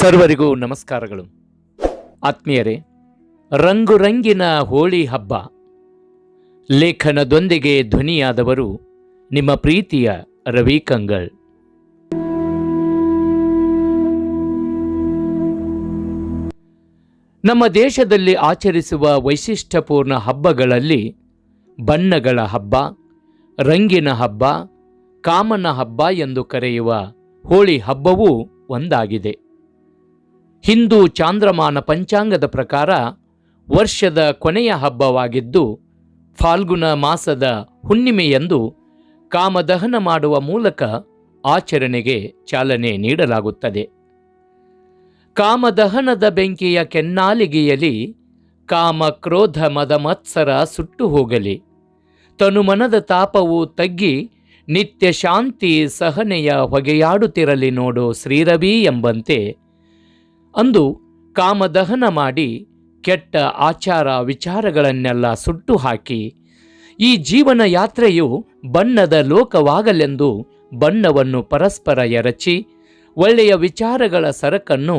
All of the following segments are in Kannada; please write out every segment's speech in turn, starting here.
ಸರ್ವರಿಗೂ ನಮಸ್ಕಾರಗಳು. ಆತ್ಮೀಯರೇ ರಂಗು ರಂಗಿನ ಹೋಳಿ ಹಬ್ಬ. ಲೇಖನದೊಂದಿಗೆ ಧ್ವನಿಯಾದವರು ನಿಮ್ಮ ಪ್ರೀತಿಯ ರವಿ ಕಂಗಳ್ ನಮ್ಮ ದೇಶದಲ್ಲಿ ಆಚರಿಸುವ ವೈಶಿಷ್ಟ್ಯಪೂರ್ಣ ಹಬ್ಬಗಳಲ್ಲಿ ಬಣ್ಣಗಳ ಹಬ್ಬ, ರಂಗಿನ ಹಬ್ಬ, ಕಾಮನ ಹಬ್ಬ ಎಂದು ಕರೆಯುವ ಹೋಳಿ ಹಬ್ಬವೂ ಒಂದಾಗಿದೆ. ಹಿಂದೂ ಚಾಂದ್ರಮಾನ ಪಂಚಾಂಗದ ಪ್ರಕಾರ ವರ್ಷದ ಕೊನೆಯ ಹಬ್ಬವಾಗಿದ್ದು ಫಾಲ್ಗುಣ ಮಾಸದ ಹುಣ್ಣಿಮೆಯಂದು ಕಾಮದಹನ ಮಾಡುವ ಮೂಲಕ ಆಚರಣೆಗೆ ಚಾಲನೆ ನೀಡಲಾಗುತ್ತದೆ. ಕಾಮದಹನದ ಬೆಂಕಿಯ ಕೆನ್ನಾಲಿಗೆಯಲ್ಲಿ ಕಾಮ ಕ್ರೋಧ ಮದ ಮತ್ಸರ ಸುಟ್ಟು ಹೋಗಲಿ. ತನುಮನದ ತಾಪವು ತಗ್ಗಿ ನಿತ್ಯ ಶಾಂತಿ ಸಹನೆಯ ಹೊಗೆಯಾಡುತ್ತಿರಲಿ ನೋಡು ಶ್ರೀರವಿ ಎಂಬಂತೆ ಅಂದು ಕಾಮದಹನ ಮಾಡಿ ಕೆಟ್ಟ ಆಚಾರ ವಿಚಾರಗಳನ್ನೆಲ್ಲ ಸುಟ್ಟು ಹಾಕಿ ಈ ಜೀವನ ಯಾತ್ರೆಯು ಬಣ್ಣದ ಲೋಕವಾಗಲೆಂದು ಬಣ್ಣವನ್ನು ಪರಸ್ಪರ ಎರಚಿ ಒಳ್ಳೆಯ ವಿಚಾರಗಳ ಸರಕನ್ನು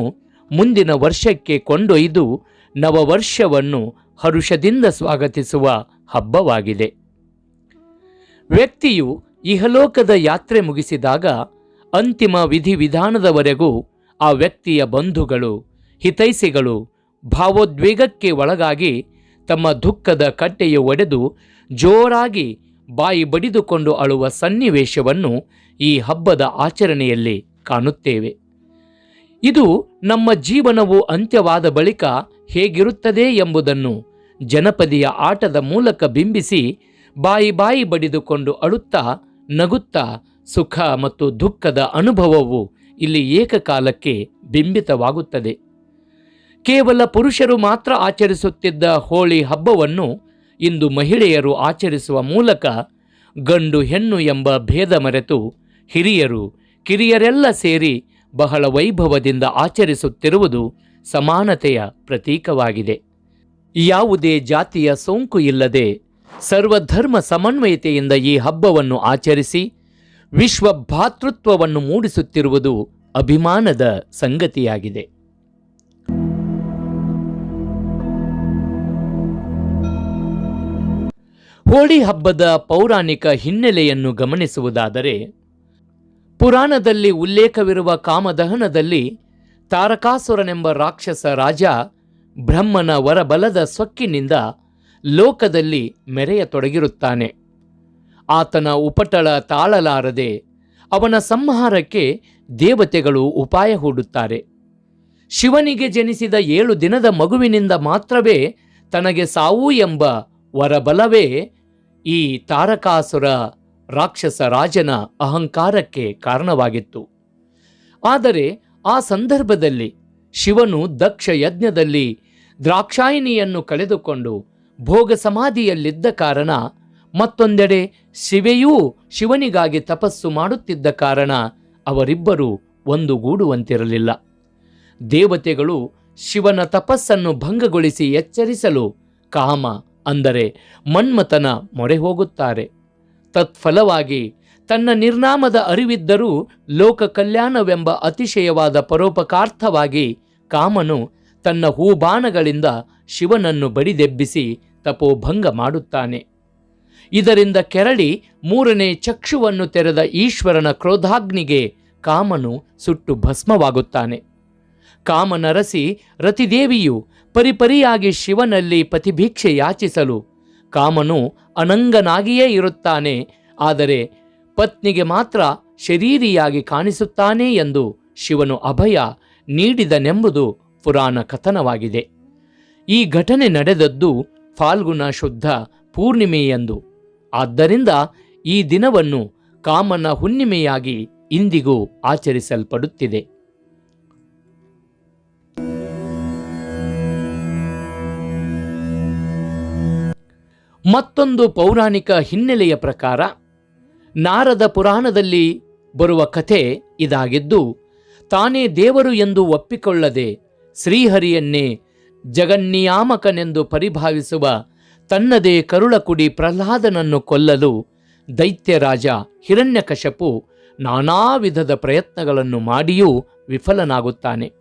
ಮುಂದಿನ ವರ್ಷಕ್ಕೆ ಕೊಂಡೊಯ್ದು ನವವರ್ಷವನ್ನು ಹರುಷದಿಂದ ಸ್ವಾಗತಿಸುವ ಹಬ್ಬವಾಗಿದೆ. ವ್ಯಕ್ತಿಯು ಇಹಲೋಕದ ಯಾತ್ರೆ ಮುಗಿಸಿದಾಗ ಅಂತಿಮ ವಿಧಿವಿಧಾನದವರೆಗೂ ಆ ವ್ಯಕ್ತಿಯ ಬಂಧುಗಳು ಹಿತೈಸಿಗಳು ಭಾವೋದ್ವೇಗಕ್ಕೆ ಒಳಗಾಗಿ ತಮ್ಮ ದುಃಖದ ಕಟ್ಟೆಯು ಒಡೆದು ಜೋರಾಗಿ ಬಾಯಿ ಬಡಿದುಕೊಂಡು ಅಳುವ ಸನ್ನಿವೇಶವನ್ನು ಈ ಹಬ್ಬದ ಆಚರಣೆಯಲ್ಲಿ ಕಾಣುತ್ತೇವೆ. ಇದು ನಮ್ಮ ಜೀವನವು ಅಂತ್ಯವಾದ ಬಳಿಕ ಹೇಗಿರುತ್ತದೆ ಎಂಬುದನ್ನು ಜನಪದಿಯ ಆಟದ ಮೂಲಕ ಬಿಂಬಿಸಿ ಬಾಯಿ ಬಾಯಿ ಬಡಿದುಕೊಂಡು ಅಳುತ್ತಾ, ನಗುತ್ತಾ ಸುಖ ಮತ್ತು ದುಃಖದ ಅನುಭವವು ಇಲ್ಲಿ ಏಕಕಾಲಕ್ಕೆ ಬಿಂಬಿತವಾಗುತ್ತದೆ. ಕೇವಲ ಪುರುಷರು ಮಾತ್ರ ಆಚರಿಸುತ್ತಿದ್ದ ಹೋಳಿ ಹಬ್ಬವನ್ನು ಇಂದು ಮಹಿಳೆಯರು ಆಚರಿಸುವ ಮೂಲಕ ಗಂಡು ಹೆಣ್ಣು ಎಂಬ ಭೇದ ಮರೆತು ಹಿರಿಯರು, ಕಿರಿಯರೆಲ್ಲ ಸೇರಿ ಬಹಳ ವೈಭವದಿಂದ ಆಚರಿಸುತ್ತಿರುವುದು ಸಮಾನತೆಯ ಪ್ರತೀಕವಾಗಿದೆ. ಯಾವುದೇ ಜಾತಿಯ ಸೋಂಕು ಇಲ್ಲದೆ ಸರ್ವಧರ್ಮ ಸಮನ್ವಯತೆಯಿಂದ ಈ ಹಬ್ಬವನ್ನು ಆಚರಿಸಿ ವಿಶ್ವ ಭಾತೃತ್ವವನ್ನು ಮೂಡಿಸುತ್ತಿರುವುದು ಅಭಿಮಾನದ ಸಂಗತಿಯಾಗಿದೆ. ಹೋಳಿ ಹಬ್ಬದ ಪೌರಾಣಿಕ ಹಿನ್ನೆಲೆಯನ್ನು ಗಮನಿಸುವುದಾದರೆ, ಪುರಾಣದಲ್ಲಿ ಉಲ್ಲೇಖವಿರುವ ಕಾಮದಹನದಲ್ಲಿ ತಾರಕಾಸುರನೆಂಬ ರಾಕ್ಷಸ ರಾಜ ಬ್ರಹ್ಮನ ವರಬಲದ ಸೊಕ್ಕಿನಿಂದ ಲೋಕದಲ್ಲಿ ಮೆರೆಯತೊಡಗಿರುತ್ತಾನೆ. ಆತನ ಉಪಟಳ ತಾಳಲಾರದೆ ಅವನ ಸಂಹಾರಕ್ಕೆ ದೇವತೆಗಳು ಉಪಾಯ ಹೂಡುತ್ತಾರೆ. ಶಿವನಿಗೆ ಜನಿಸಿದ ಏಳು ದಿನದ ಮಗುವಿನಿಂದ ಮಾತ್ರವೇ ತನಗೆ ಸಾವು ಎಂಬ ವರಬಲವೇ ಈ ತಾರಕಾಸುರ ರಾಕ್ಷಸ ರಾಜನ ಅಹಂಕಾರಕ್ಕೆ ಕಾರಣವಾಗಿತ್ತು. ಆದರೆ ಆ ಸಂದರ್ಭದಲ್ಲಿ ಶಿವನು ದಕ್ಷ ಯಜ್ಞದಲ್ಲಿ ದ್ರಾಕ್ಷಾಯಿನಿಯನ್ನು ಕಳೆದುಕೊಂಡು ಭೋಗ ಸಮಾಧಿಯಲ್ಲಿದ್ದ ಕಾರಣ ಮತ್ತೊಂದೆಡೆ ಶಿವೆಯೂ ಶಿವನಿಗಾಗಿ ತಪಸ್ಸು ಮಾಡುತ್ತಿದ್ದ ಕಾರಣ ಅವರಿಬ್ಬರು ಒಂದುಗೂಡುವಂತಿರಲಿಲ್ಲ. ದೇವತೆಗಳು ಶಿವನ ತಪಸ್ಸನ್ನು ಭಂಗಗೊಳಿಸಿ ಎಚ್ಚರಿಸಲು ಕಾಮ ಅಂದರೆ ಮನ್ಮಥನ ಮೊರೆ ಹೋಗುತ್ತಾರೆ. ತತ್ಫಲವಾಗಿ ತನ್ನ ನಿರ್ನಾಮದ ಅರಿವಿದ್ದರೂ ಲೋಕ ಕಲ್ಯಾಣವೆಂಬ ಅತಿಶಯವಾದ ಪರೋಪಕಾರ್ಥವಾಗಿ ಕಾಮನು ತನ್ನ ಹೂಬಾಣಗಳಿಂದ ಶಿವನನ್ನು ಬಡಿದೆಬ್ಬಿಸಿ ತಪೋಭಂಗ ಮಾಡುತ್ತಾನೆ. ಇದರಿಂದ ಕೆರಳಿ ಮೂರನೇ ಚಕ್ಷುವನ್ನು ತೆರೆದ ಈಶ್ವರನ ಕ್ರೋಧಾಗ್ನಿಗೆ ಕಾಮನು ಸುಟ್ಟು ಭಸ್ಮವಾಗುತ್ತಾನೆ. ಕಾಮನರಸಿ ರತಿದೇವಿಯು ಪರಿಪರಿಯಾಗಿ ಶಿವನಲ್ಲಿ ಪತಿಭೀಕ್ಷೆ ಯಾಚಿಸಲು ಕಾಮನು ಅನಂಗನಾಗಿಯೇ ಇರುತ್ತಾನೆ, ಆದರೆ ಪತ್ನಿಗೆ ಮಾತ್ರ ಶರೀರಿಯಾಗಿ ಕಾಣಿಸುತ್ತಾನೆ ಎಂದು ಶಿವನು ಅಭಯ ನೀಡಿದನೆಂಬುದು ಪುರಾಣ ಕಥನವಾಗಿದೆ. ಈ ಘಟನೆ ನಡೆದದ್ದು ಫಾಲ್ಗುಣ ಶುದ್ಧ ಪೂರ್ಣಿಮೆಯಂದು. ಆದ್ದರಿಂದ ಈ ದಿನವನ್ನು ಕಾಮನ ಹುಣ್ಣಿಮೆಯಾಗಿ ಇಂದಿಗೂ ಆಚರಿಸಲ್ಪಡುತ್ತಿದೆ. ಮತ್ತೊಂದು ಪೌರಾಣಿಕ ಹಿನ್ನೆಲೆಯ ಪ್ರಕಾರ ನಾರದ ಪುರಾಣದಲ್ಲಿ ಬರುವ ಕಥೆ ಇದಾಗಿದ್ದು, ತಾನೇ ದೇವರು ಎಂದು ಒಪ್ಪಿಕೊಳ್ಳದೆ ಶ್ರೀಹರಿಯನ್ನೇ ಜಗನ್ನಿಯಾಮಕನೆಂದು ಪರಿಭಾವಿಸುವ ತನ್ನದೇ ಕರುಳಕುಡಿ ಪ್ರಹ್ಲಾದನನ್ನು ಕೊಲ್ಲಲು ದೈತ್ಯರಾಜ ಹಿರಣ್ಯಕಶಪು ನಾನಾ ವಿಧದ ಪ್ರಯತ್ನಗಳನ್ನು ಮಾಡಿಯೂ ವಿಫಲನಾಗುತ್ತಾನೆ.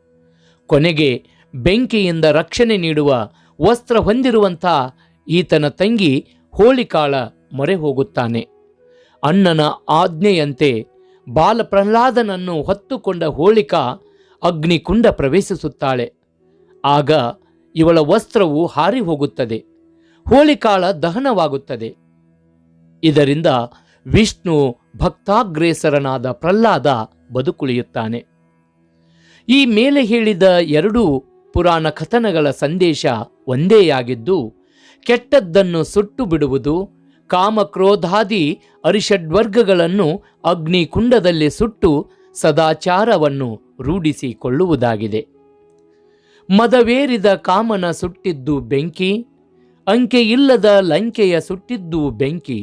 ಕೊನೆಗೆ ಬೆಂಕಿಯಿಂದ ರಕ್ಷಣೆ ನೀಡುವ ವಸ್ತ್ರ ಹೊಂದಿರುವಂಥ ಈತನ ತಂಗಿ ಹೋಳಿಕಾಳ ಮೊರೆ ಹೋಗುತ್ತಾನೆ ಅಣ್ಣನ ಆಜ್ಞೆಯಂತೆ ಬಾಲ ಪ್ರಹ್ಲಾದನನ್ನು ಹೊತ್ತುಕೊಂಡ ಹೋಳಿಕಾ ಅಗ್ನಿಕುಂಡ ಪ್ರವೇಶಿಸುತ್ತಾಳೆ. ಆಗ ಇವಳ ವಸ್ತ್ರವು ಹಾರಿ ಹೋಗುತ್ತದೆ. ಹೋಳಿಕಾಳ ದಹನವಾಗುತ್ತದೆ. ಇದರಿಂದ ವಿಷ್ಣು ಭಕ್ತಾಗ್ರೇಸರನಾದ ಪ್ರಹ್ಲಾದ ಬದುಕುಳಿಯುತ್ತಾನೆ. ಈ ಮೇಲೆ ಹೇಳಿದ ಎರಡೂ ಪುರಾಣ ಕಥನಗಳ ಸಂದೇಶ ಒಂದೇಯಾಗಿದ್ದು ಕೆಟ್ಟದ್ದನ್ನು ಸುಟ್ಟು ಬಿಡುವುದು, ಕಾಮಕ್ರೋಧಾದಿ ಅರಿಷಡ್ವರ್ಗಗಳನ್ನು ಅಗ್ನಿಕುಂಡದಲ್ಲಿ ಸುಟ್ಟು ಸದಾಚಾರವನ್ನು ರೂಢಿಸಿಕೊಳ್ಳುವುದಾಗಿದೆ. ಮದವೇರಿದ ಕಾಮನ ಸುಟ್ಟಿದ್ದು ಬೆಂಕಿ ಅಂಕೆಯಿಲ್ಲದ ಲಂಕೆಯ ಸುಟ್ಟಿದ್ದು ಬೆಂಕಿ.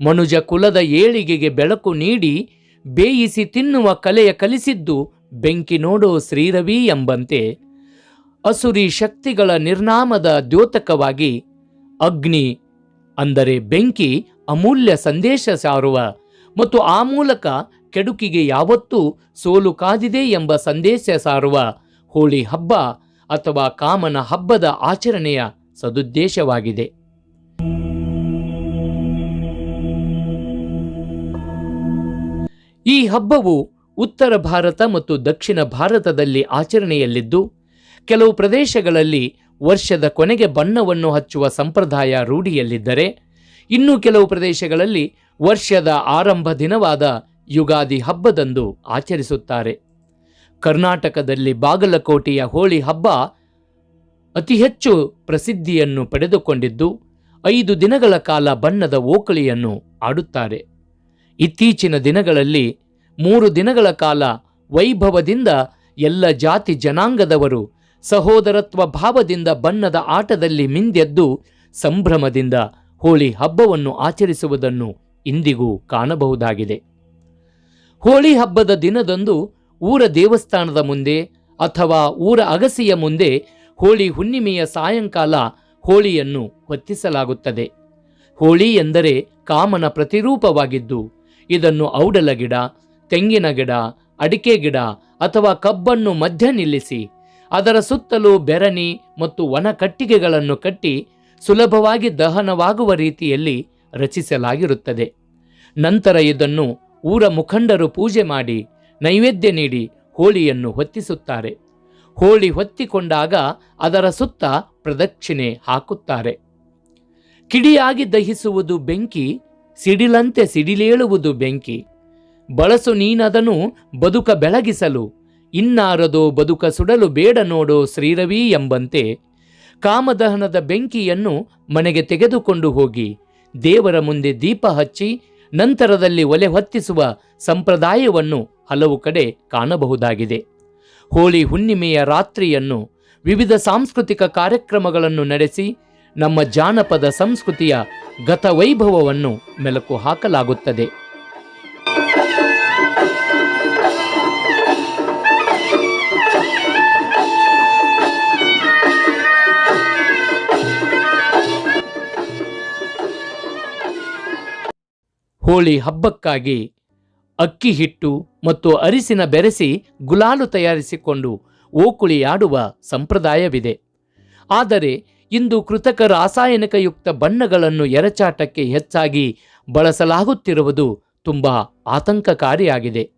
ಮನುಜ ಕುಲದ ಏಳಿಗೆಗೆ ಬೆಳಕು ನೀಡಿ ಬೇಯಿಸಿ ತಿನ್ನುವ ಕಲೆಯ ಕಲಿಸಿದ್ದು ಬೆಂಕಿ ನೋಡೋ ಶ್ರೀರವಿ ಎಂಬಂತೆ. ಅಸುರಿ ಶಕ್ತಿಗಳ ನಿರ್ನಾಮದ ದ್ಯೋತಕವಾಗಿ ಅಗ್ನಿ ಅಂದರೆ ಬೆಂಕಿ ಅಮೂಲ್ಯ ಸಂದೇಶ ಸಾರುವ ಮತ್ತು ಆ ಮೂಲಕ ಕೆಡುಕಿಗೆ ಯಾವತ್ತೂ ಸೋಲು ಕಾದಿದೆ ಎಂಬ ಸಂದೇಶ ಸಾರುವ ಹೋಳಿ ಹಬ್ಬ ಅಥವಾ ಕಾಮನ ಹಬ್ಬದ ಆಚರಣೆಯ ಸದುದ್ದೇಶವಾಗಿದೆ. ಈ ಹಬ್ಬವು ಉತ್ತರ ಭಾರತ ಮತ್ತು ದಕ್ಷಿಣ ಭಾರತದಲ್ಲಿ ಆಚರಣೆಯಲ್ಲಿದ್ದು, ಕೆಲವು ಪ್ರದೇಶಗಳಲ್ಲಿ ವರ್ಷದ ಕೊನೆಗೆ ಬಣ್ಣವನ್ನು ಹಚ್ಚುವ ಸಂಪ್ರದಾಯ ರೂಢಿಯಲ್ಲಿದ್ದರೆ, ಇನ್ನು ಕೆಲವು ಪ್ರದೇಶಗಳಲ್ಲಿ ವರ್ಷದ ಆರಂಭ ದಿನವಾದ ಯುಗಾದಿ ಹಬ್ಬದಂದು ಆಚರಿಸುತ್ತಾರೆ. ಕರ್ನಾಟಕದಲ್ಲಿ ಬಾಗಲಕೋಟೆಯ ಹೋಳಿ ಹಬ್ಬ ಅತಿ ಹೆಚ್ಚು ಪ್ರಸಿದ್ಧಿಯನ್ನು ಪಡೆದುಕೊಂಡಿದ್ದು, ಐದು ದಿನಗಳ ಕಾಲ ಬಣ್ಣದ ಓಕಳಿಯನ್ನು ಆಡುತ್ತಾರೆ. ಇತ್ತೀಚಿನ ದಿನಗಳಲ್ಲಿ ಮೂರು ದಿನಗಳ ಕಾಲ ವೈಭವದಿಂದ ಎಲ್ಲ ಜಾತಿ ಜನಾಂಗದವರು ಸಹೋದರತ್ವ ಭಾವದಿಂದ ಬಣ್ಣದ ಆಟದಲ್ಲಿ ಮಿಂದೆದ್ದು ಸಂಭ್ರಮದಿಂದ ಹೋಳಿ ಹಬ್ಬವನ್ನು ಆಚರಿಸುವುದನ್ನು ಇಂದಿಗೂ ಕಾಣಬಹುದಾಗಿದೆ. ಹೋಳಿ ಹಬ್ಬದ ದಿನದಂದು ಊರ ದೇವಸ್ಥಾನದ ಮುಂದೆ ಅಥವಾ ಊರ ಅಗಸಿಯ ಮುಂದೆ ಹೋಳಿ ಹುಣ್ಣಿಮೆಯ ಸಾಯಂಕಾಲ ಹೋಳಿಯನ್ನು ಹೊತ್ತಿಸಲಾಗುತ್ತದೆ. ಹೋಳಿ ಎಂದರೆ ಕಾಮನ ಪ್ರತಿರೂಪವಾಗಿದ್ದು, ಇದನ್ನು ಔಡಲ ಗಿಡ, ತೆಂಗಿನ ಗಿಡ, ಅಡಿಕೆ ಗಿಡ ಅಥವಾ ಕಬ್ಬನ್ನು ಮಧ್ಯ ನಿಲ್ಲಿಸಿ, ಅದರ ಸುತ್ತಲೂ ಬೆರಣಿ ಮತ್ತು ಒಣ ಕಟ್ಟಿಗೆಗಳನ್ನು ಕಟ್ಟಿ ಸುಲಭವಾಗಿ ದಹನವಾಗುವ ರೀತಿಯಲ್ಲಿ ರಚಿಸಲಾಗಿರುತ್ತದೆ. ನಂತರ ಇದನ್ನು ಊರ ಮುಖಂಡರು ಪೂಜೆ ಮಾಡಿ, ನೈವೇದ್ಯ ನೀಡಿ ಹೋಳಿಯನ್ನು ಹೊತ್ತಿಸುತ್ತಾರೆ. ಹೋಳಿ ಹೊತ್ತಿಕೊಂಡಾಗ ಅದರ ಸುತ್ತ ಪ್ರದಕ್ಷಿಣೆ ಹಾಕುತ್ತಾರೆ. ಕಿಡಿಯಾಗಿ ದಹಿಸುವುದು ಬೆಂಕಿ, ಸಿಡಿಲಂತೆ ಸಿಡಿಲೇಳುವುದು ಬೆಂಕಿ. ಬಳಸು ನೀನದನು ಬದುಕ ಬೆಳಗಿಸಲು, ಇನ್ನಾರದೋ ಬದುಕ ಸುಡಲು ಬೇಡ ನೋಡೋ ಶ್ರೀರವಿ ಎಂಬಂತೆ ಕಾಮದಹನದ ಬೆಂಕಿಯನ್ನು ಮನೆಗೆ ತೆಗೆದುಕೊಂಡು ಹೋಗಿ, ದೇವರ ಮುಂದೆ ದೀಪ ಹಚ್ಚಿ, ನಂತರದಲ್ಲಿ ಒಲೆ ಹೊತ್ತಿಸುವ ಸಂಪ್ರದಾಯವನ್ನು ಹಲವು ಕಡೆ ಕಾಣಬಹುದಾಗಿದೆ. ಹೋಳಿ ಹುಣ್ಣಿಮೆಯ ರಾತ್ರಿಯನ್ನು ವಿವಿಧ ಸಾಂಸ್ಕೃತಿಕ ಕಾರ್ಯಕ್ರಮಗಳನ್ನು ನಡೆಸಿ ನಮ್ಮ ಜಾನಪದ ಸಂಸ್ಕೃತಿಯ ಗತವೈಭವವನ್ನು ಮೆಲುಕು ಹಾಕಲಾಗುತ್ತದೆ. ಹೋಳಿ ಹಬ್ಬಕ್ಕಾಗಿ ಅಕ್ಕಿ ಹಿಟ್ಟು ಮತ್ತು ಅರಿಸಿನ ಬೆರೆಸಿ ಗುಲಾಲು ತಯಾರಿಸಿಕೊಂಡು ಓಕುಳಿಯಾಡುವ ಸಂಪ್ರದಾಯವಿದೆ. ಆದರೆ ಇಂದು ಕೃತಕ ರಾಸಾಯನಿಕಯುಕ್ತ ಬಣ್ಣಗಳನ್ನು ಎರಚಾಟಕ್ಕೆ ಹೆಚ್ಚಾಗಿ ಬಳಸಲಾಗುತ್ತಿರುವುದು ತುಂಬ ಆತಂಕಕಾರಿಯಾಗಿದೆ.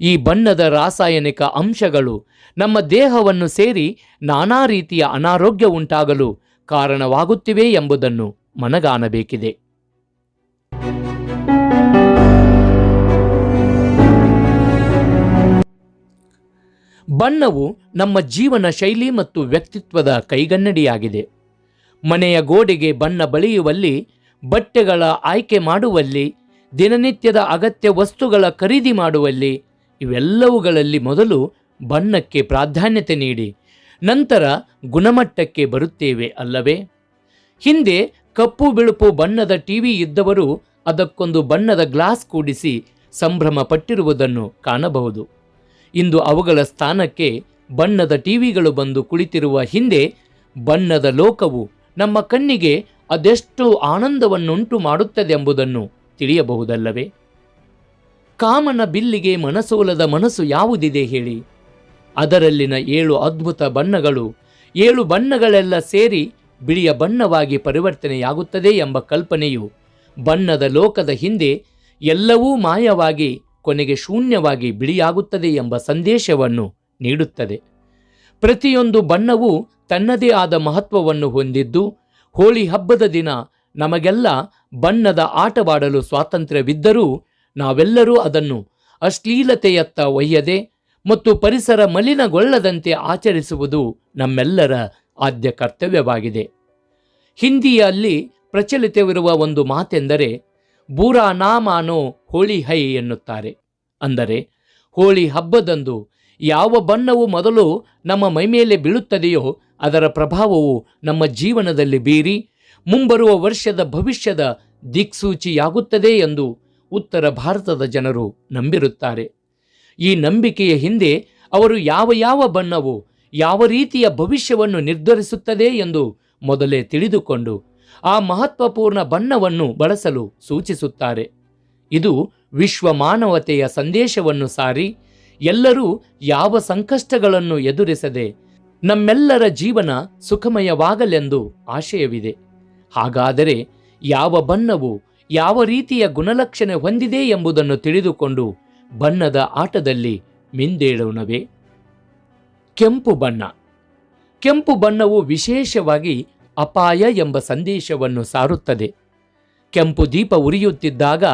ಈ ಬಣ್ಣದ ರಾಸಾಯನಿಕ ಅಂಶಗಳು ನಮ್ಮ ದೇಹವನ್ನು ಸೇರಿ ನಾನಾ ರೀತಿಯ ಅನಾರೋಗ್ಯ ಉಂಟಾಗಲು ಕಾರಣವಾಗುತ್ತಿವೆ ಎಂಬುದನ್ನು ಮನಗಾಣಬೇಕಿದೆ. ಬಣ್ಣವು ನಮ್ಮ ಜೀವನ ಶೈಲಿ ಮತ್ತು ವ್ಯಕ್ತಿತ್ವದ ಕೈಗನ್ನಡಿಯಾಗಿದೆ. ಮನೆಯ ಗೋಡೆಗೆ ಬಣ್ಣ ಬಳಿಯುವಲ್ಲಿ, ಬಟ್ಟೆಗಳ ಆಯ್ಕೆ ಮಾಡುವಲ್ಲಿ, ದಿನನಿತ್ಯದ ಅಗತ್ಯ ವಸ್ತುಗಳ ಖರೀದಿ ಮಾಡುವಲ್ಲಿ, ಇವೆಲ್ಲವುಗಳಲ್ಲಿ ಮೊದಲು ಬಣ್ಣಕ್ಕೆ ಪ್ರಾಧಾನ್ಯತೆ ನೀಡಿ, ನಂತರ ಗುಣಮಟ್ಟಕ್ಕೆ ಬರುತ್ತೇವೆ ಅಲ್ಲವೇ? ಹಿಂದೆ ಕಪ್ಪು ಬಿಳುಪು ಬಣ್ಣದ ಟಿವಿ ಇದ್ದವರು ಅದಕ್ಕೊಂದು ಬಣ್ಣದ ಗ್ಲಾಸ್ ಕೂಡಿಸಿ ಸಂಭ್ರಮ ಪಟ್ಟಿರುವುದನ್ನು ಕಾಣಬಹುದು. ಇಂದು ಅವುಗಳ ಸ್ಥಾನಕ್ಕೆ ಬಣ್ಣದ ಟಿವಿಗಳು ಬಂದು ಕುಳಿತಿರುವ ಹಿಂದೆ ಬಣ್ಣದ ಲೋಕವು ನಮ್ಮ ಕಣ್ಣಿಗೆ ಅದೆಷ್ಟು ಆನಂದವನ್ನುಂಟು ಮಾಡುತ್ತದೆಂಬುದನ್ನು ತಿಳಿಯಬಹುದಲ್ಲವೇ? ಕಾಮನ ಬಿಲ್ಲಿಗೆ ಮನಸೋಲದ ಮನಸ್ಸು ಯಾವುದಿದೆ ಹೇಳಿ? ಅದರಲ್ಲಿನ ಏಳು ಅದ್ಭುತ ಬಣ್ಣಗಳು, ಏಳು ಬಣ್ಣಗಳೆಲ್ಲ ಸೇರಿ ಬಿಳಿಯ ಬಣ್ಣವಾಗಿ ಪರಿವರ್ತನೆಯಾಗುತ್ತದೆ ಎಂಬ ಕಲ್ಪನೆಯು ಬಣ್ಣದ ಲೋಕದ ಹಿಂದೆ ಎಲ್ಲವೂ ಮಾಯವಾಗಿ ಕೊನೆಗೆ ಶೂನ್ಯವಾಗಿ ಬಿಳಿಯಾಗುತ್ತದೆ ಎಂಬ ಸಂದೇಶವನ್ನು ನೀಡುತ್ತದೆ. ಪ್ರತಿಯೊಂದು ಬಣ್ಣವೂ ತನ್ನದೇ ಆದ ಮಹತ್ವವನ್ನು ಹೊಂದಿದ್ದು, ಹೋಳಿ ಹಬ್ಬದ ದಿನ ನಮಗೆಲ್ಲ ಬಣ್ಣದ ಆಟವಾಡಲು ಸ್ವಾತಂತ್ರ್ಯವಿದ್ದರೂ ನಾವೆಲ್ಲರೂ ಅದನ್ನು ಅಶ್ಲೀಲತೆಯತ್ತ ಒಯ್ಯದೆ ಮತ್ತು ಪರಿಸರ ಮಲಿನಗೊಳ್ಳದಂತೆ ಆಚರಿಸುವುದು ನಮ್ಮೆಲ್ಲರ ಆದ್ಯ ಕರ್ತವ್ಯವಾಗಿದೆ. ಹಿಂದಿಯಲ್ಲಿ ಪ್ರಚಲಿತವಿರುವ ಒಂದು ಮಾತೆಂದರೆ ಬೂರಾ ನಾಮಾನೋ ಹೋಳಿ ಹೈ ಎನ್ನುತ್ತಾರೆ. ಅಂದರೆ, ಹೋಳಿ ಹಬ್ಬದಂದು ಯಾವ ಬಣ್ಣವು ಮೊದಲು ನಮ್ಮ ಮೈಮೇಲೆ ಬೀಳುತ್ತದೆಯೋ ಅದರ ಪ್ರಭಾವವು ನಮ್ಮ ಜೀವನದಲ್ಲಿ ಬೀರಿ ಮುಂಬರುವ ವರ್ಷದ ಭವಿಷ್ಯದ ದಿಕ್ಸೂಚಿಯಾಗುತ್ತದೆ ಎಂದು ಉತ್ತರ ಭಾರತದ ಜನರು ನಂಬಿರುತ್ತಾರೆ. ಈ ನಂಬಿಕೆಯ ಹಿಂದೆ ಅವರು ಯಾವ ಯಾವ ಬಣ್ಣವು ಯಾವ ರೀತಿಯ ಭವಿಷ್ಯವನ್ನು ನಿರ್ಧರಿಸುತ್ತದೆ ಎಂದು ಮೊದಲೇ ತಿಳಿದುಕೊಂಡು ಆ ಮಹತ್ವಪೂರ್ಣ ಬಣ್ಣವನ್ನು ಬಳಸಲು ಸೂಚಿಸುತ್ತಾರೆ. ಇದು ವಿಶ್ವ ಮಾನವತೆಯ ಸಂದೇಶವನ್ನು ಸಾರಿ, ಎಲ್ಲರೂ ಯಾವ ಸಂಕಷ್ಟಗಳನ್ನು ಎದುರಿಸದೆ ನಮ್ಮೆಲ್ಲರ ಜೀವನ ಸುಖಮಯವಾಗಲೆಂದು ಆಶಯವಿದೆ. ಹಾಗಾದರೆ ಯಾವ ಬಣ್ಣವು ಯಾವ ರೀತಿಯ ಗುಣಲಕ್ಷಣ ಹೊಂದಿದೆ ಎಂಬುದನ್ನು ತಿಳಿದುಕೊಂಡು ಬಣ್ಣದ ಆಟದಲ್ಲಿ ಮಿಂದೇಳೋಣವೇ. ಕೆಂಪು ಬಣ್ಣ. ಕೆಂಪು ಬಣ್ಣವು ವಿಶೇಷವಾಗಿ ಅಪಾಯ ಎಂಬ ಸಂದೇಶವನ್ನು ಸಾರುತ್ತದೆ. ಕೆಂಪು ದೀಪ ಉರಿಯುತ್ತಿದ್ದಾಗ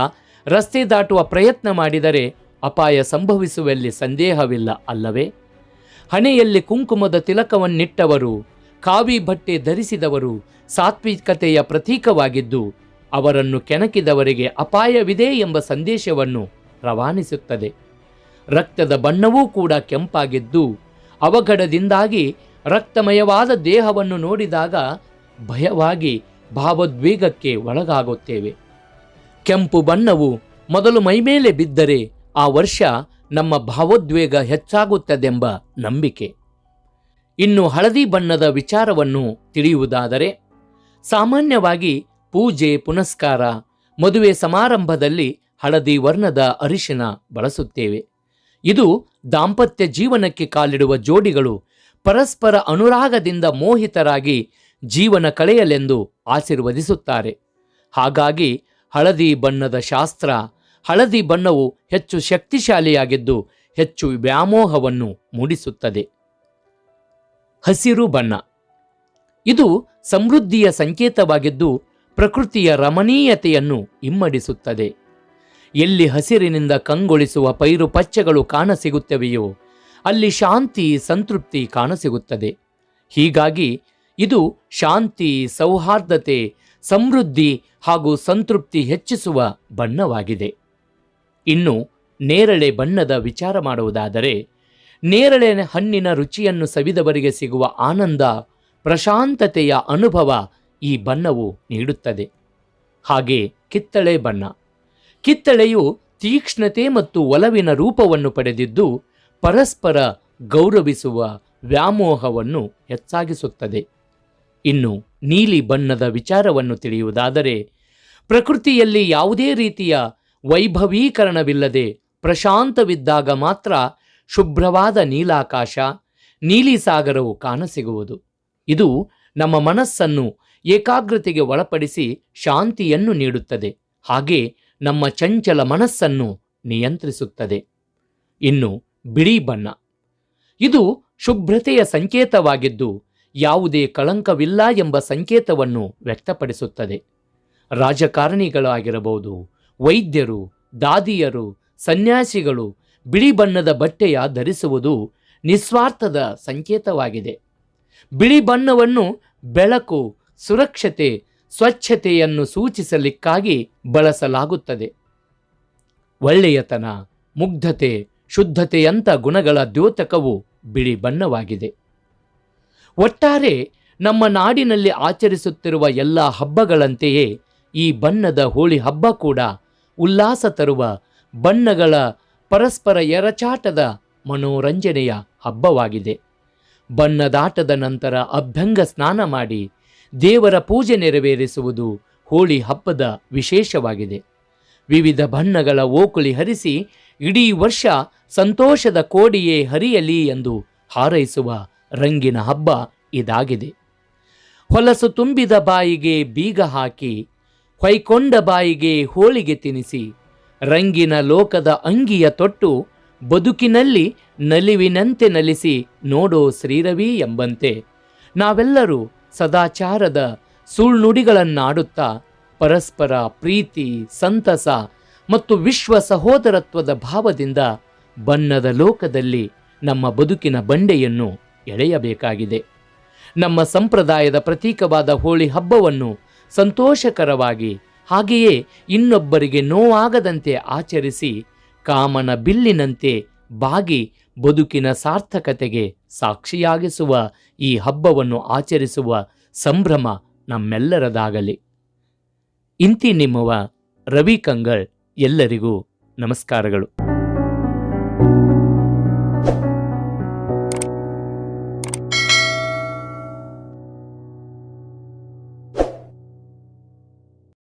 ರಸ್ತೆ ದಾಟುವ ಪ್ರಯತ್ನ ಮಾಡಿದರೆ ಅಪಾಯ ಸಂಭವಿಸುವಲ್ಲಿ ಸಂದೇಹವಿಲ್ಲ ಅಲ್ಲವೇ? ಹಣೆಯಲ್ಲಿ ಕುಂಕುಮದ ತಿಲಕವನ್ನಿಟ್ಟವರು, ಕಾವಿ ಬಟ್ಟೆ ಧರಿಸಿದವರು ಸಾತ್ವಿಕತೆಯ ಪ್ರತೀಕವಾಗಿದ್ದು, ಅವರನ್ನು ಕೆಣಕಿದವರಿಗೆ ಅಪಾಯವಿದೆ ಎಂಬ ಸಂದೇಶವನ್ನು ರವಾನಿಸುತ್ತದೆ. ರಕ್ತದ ಬಣ್ಣವೂ ಕೂಡ ಕೆಂಪಾಗಿದ್ದು, ಅವಘಡದಿಂದಾಗಿ ರಕ್ತಮಯವಾದ ದೇಹವನ್ನು ನೋಡಿದಾಗ ಭಯವಾಗಿ ಭಾವೋದ್ವೇಗಕ್ಕೆ ಒಳಗಾಗುತ್ತೇವೆ. ಕೆಂಪು ಬಣ್ಣವು ಮೊದಲು ಮೈಮೇಲೆ ಬಿದ್ದರೆ ಆ ವರ್ಷ ನಮ್ಮ ಭಾವೋದ್ವೇಗ ಹೆಚ್ಚಾಗುತ್ತದೆಂಬ ನಂಬಿಕೆ. ಇನ್ನು ಹಳದಿ ಬಣ್ಣದ ವಿಚಾರವನ್ನು ತಿಳಿಯುವುದಾದರೆ, ಸಾಮಾನ್ಯವಾಗಿ ಪೂಜೆ, ಪುನಸ್ಕಾರ, ಮದುವೆ ಸಮಾರಂಭದಲ್ಲಿ ಹಳದಿ ವರ್ಣದ ಅರಿಶಿನ ಬಳಸುತ್ತೇವೆ. ಇದು ದಾಂಪತ್ಯ ಜೀವನಕ್ಕೆ ಕಾಲಿಡುವ ಜೋಡಿಗಳು ಪರಸ್ಪರ ಅನುರಾಗದಿಂದ ಮೋಹಿತರಾಗಿ ಜೀವನ ಕಳೆಯಲೆಂದು ಆಶೀರ್ವದಿಸುತ್ತಾರೆ. ಹಾಗಾಗಿ ಹಳದಿ ಬಣ್ಣದ ಶಾಸ್ತ್ರ, ಹಳದಿ ಬಣ್ಣವು ಹೆಚ್ಚು ಶಕ್ತಿಶಾಲಿಯಾಗಿದ್ದು ಹೆಚ್ಚು ವ್ಯಾಮೋಹವನ್ನು ಮೂಡಿಸುತ್ತದೆ. ಹಸಿರು ಬಣ್ಣ. ಇದು ಸಮೃದ್ಧಿಯ ಸಂಕೇತವಾಗಿದ್ದು ಪ್ರಕೃತಿಯ ರಮಣೀಯತೆಯನ್ನು ಇಮ್ಮಡಿಸುತ್ತದೆ. ಎಲ್ಲಿ ಹಸಿರಿನಿಂದ ಕಂಗೊಳಿಸುವ ಪೈರು ಪಚ್ಚೆಗಳು ಕಾಣಸಿಗುತ್ತವೆಯೋ ಅಲ್ಲಿ ಶಾಂತಿ, ಸಂತೃಪ್ತಿ ಕಾಣಸಿಗುತ್ತದೆ. ಹೀಗಾಗಿ ಇದು ಶಾಂತಿ, ಸೌಹಾರ್ದತೆ, ಸಮೃದ್ಧಿ ಹಾಗೂ ಸಂತೃಪ್ತಿ ಹೆಚ್ಚಿಸುವ ಬಣ್ಣವಾಗಿದೆ. ಇನ್ನು ನೇರಳೆ ಬಣ್ಣದ ವಿಚಾರ ಮಾಡುವುದಾದರೆ, ನೇರಳೆ ಹಣ್ಣಿನ ರುಚಿಯನ್ನು ಸವಿದವರಿಗೆ ಸಿಗುವ ಆನಂದ, ಪ್ರಶಾಂತತೆಯ ಅನುಭವ ಈ ಬಣ್ಣವು ನೀಡುತ್ತದೆ. ಹಾಗೆ ಕಿತ್ತಳೆ ಬಣ್ಣ. ಕಿತ್ತಳೆಯು ತೀಕ್ಷ್ಣತೆ ಮತ್ತು ಒಲವಿನ ರೂಪವನ್ನು ಪಡೆದಿದ್ದು, ಪರಸ್ಪರ ಗೌರವಿಸುವ ವ್ಯಾಮೋಹವನ್ನು ಹೆಚ್ಚಾಗಿಸುತ್ತದೆ. ಇನ್ನು ನೀಲಿ ಬಣ್ಣದ ವಿಚಾರವನ್ನು ತಿಳಿಯುವುದಾದರೆ, ಪ್ರಕೃತಿಯಲ್ಲಿ ಯಾವುದೇ ರೀತಿಯ ವೈಭವೀಕರಣವಿಲ್ಲದೆ ಪ್ರಶಾಂತವಿದ್ದಾಗ ಮಾತ್ರ ಶುಭ್ರವಾದ ನೀಲಾಕಾಶ, ನೀಲಿ ಸಾಗರವು ಕಾಣಸಿಗುವುದು. ಇದು ನಮ್ಮ ಮನಸ್ಸನ್ನು ಏಕಾಗ್ರತೆಗೆ ಒಳಪಡಿಸಿ ಶಾಂತಿಯನ್ನು ನೀಡುತ್ತದೆ. ಹಾಗೆ ನಮ್ಮ ಚಂಚಲ ಮನಸ್ಸನ್ನು ನಿಯಂತ್ರಿಸುತ್ತದೆ. ಇನ್ನು ಬಿಳಿ ಬಣ್ಣ. ಇದು ಶುಭ್ರತೆಯ ಸಂಕೇತವಾಗಿದ್ದು ಯಾವುದೇ ಕಳಂಕವಿಲ್ಲ ಎಂಬ ಸಂಕೇತವನ್ನು ವ್ಯಕ್ತಪಡಿಸುತ್ತದೆ. ರಾಜಕಾರಣಿಗಳಾಗಿರಬಹುದು, ವೈದ್ಯರು, ದಾದಿಯರು, ಸನ್ಯಾಸಿಗಳು ಬಿಳಿ ಬಣ್ಣದ ಬಟ್ಟೆಯ ಧರಿಸುವುದು ನಿಸ್ವಾರ್ಥದ ಸಂಕೇತವಾಗಿದೆ. ಬಿಳಿ ಬಣ್ಣವನ್ನು ಬೆಳಕು, ಸುರಕ್ಷತೆ, ಸ್ವಚ್ಛತೆಯನ್ನು ಸೂಚಿಸಲಿಕ್ಕಾಗಿ ಬಳಸಲಾಗುತ್ತದೆ. ಒಳ್ಳೆಯತನ, ಮುಗ್ಧತೆ, ಶುದ್ಧತೆಯಂಥ ಗುಣಗಳ ದ್ಯೋತಕವು ಬಿಳಿ ಬಣ್ಣವಾಗಿದೆ. ಒಟ್ಟಾರೆ ನಮ್ಮ ನಾಡಿನಲ್ಲಿ ಆಚರಿಸುತ್ತಿರುವ ಎಲ್ಲ ಹಬ್ಬಗಳಂತೆಯೇ ಈ ಬಣ್ಣದ ಹೋಳಿ ಹಬ್ಬ ಕೂಡ ಉಲ್ಲಾಸ ತರುವ ಬಣ್ಣಗಳ ಪರಸ್ಪರ ಎರಚಾಟದ ಮನೋರಂಜನೆಯ ಹಬ್ಬವಾಗಿದೆ. ಬಣ್ಣದಾಟದ ನಂತರ ಅಭ್ಯಂಗ ಸ್ನಾನ ಮಾಡಿ ದೇವರ ಪೂಜೆ ನೆರವೇರಿಸುವುದು ಹೋಳಿ ಹಬ್ಬದ ವಿಶೇಷವಾಗಿದೆ. ವಿವಿಧ ಬಣ್ಣಗಳ ಓಕುಳಿ ಹರಿಸಿ ಇಡೀ ವರ್ಷ ಸಂತೋಷದ ಕೋಡಿಯೇ ಹರಿಯಲಿ ಎಂದು ಹಾರೈಸುವ ರಂಗಿನ ಹಬ್ಬ ಇದಾಗಿದೆ. ಹೊಲಸು ತುಂಬಿದ ಬಾಯಿಗೆ ಬೀಗ ಹಾಕಿ, ಹೊಯ್ಕೊಂಡ ಬಾಯಿಗೆ ಹೋಳಿಗೆ ತಿನಿಸಿ, ರಂಗಿನ ಲೋಕದ ಅಂಗಿಯ ತೊಟ್ಟು ಬದುಕಿನಲ್ಲಿ ನಲಿವಿನಂತೆ ನಲಿಸಿ ನೋಡೋ ಶ್ರೀರವಿ ಎಂಬಂತೆ. ನಾವೆಲ್ಲರೂ ಸದಾಚಾರದ ಸುಳ್ನುಡಿಗಳನ್ನಾಡುತ್ತಾ, ಪರಸ್ಪರ ಪ್ರೀತಿ, ಸಂತಸ ಮತ್ತು ವಿಶ್ವ ಸಹೋದರತ್ವದ ಭಾವದಿಂದ ಬಣ್ಣದ ಲೋಕದಲ್ಲಿ ನಮ್ಮ ಬದುಕಿನ ಬಂಡೆಯನ್ನು ಎಳೆಯಬೇಕಾಗಿದೆ. ನಮ್ಮ ಸಂಪ್ರದಾಯದ ಪ್ರತೀಕವಾದ ಹೋಳಿ ಹಬ್ಬವನ್ನು ಸಂತೋಷಕರವಾಗಿ ಹಾಗೆಯೇ ಇನ್ನೊಬ್ಬರಿಗೆ ನೋವಾಗದಂತೆ ಆಚರಿಸಿ ಕಾಮನ ಬಿಲ್ಲಿನಂತೆ ಬಾಗಿ ಬದುಕಿನ ಸಾರ್ಥಕತೆಗೆ ಸಾಕ್ಷಿಯಾಗಿಸುವ ಈ ಹಬ್ಬವನ್ನು ಆಚರಿಸುವ ಸಂಭ್ರಮ ನಮ್ಮೆಲ್ಲರದಾಗಲಿ. ಇಂತಿ ನಿಮ್ಮವ ರವಿ ಕಂಗಳ್ ಎಲ್ಲರಿಗೂ ನಮಸ್ಕಾರಗಳು.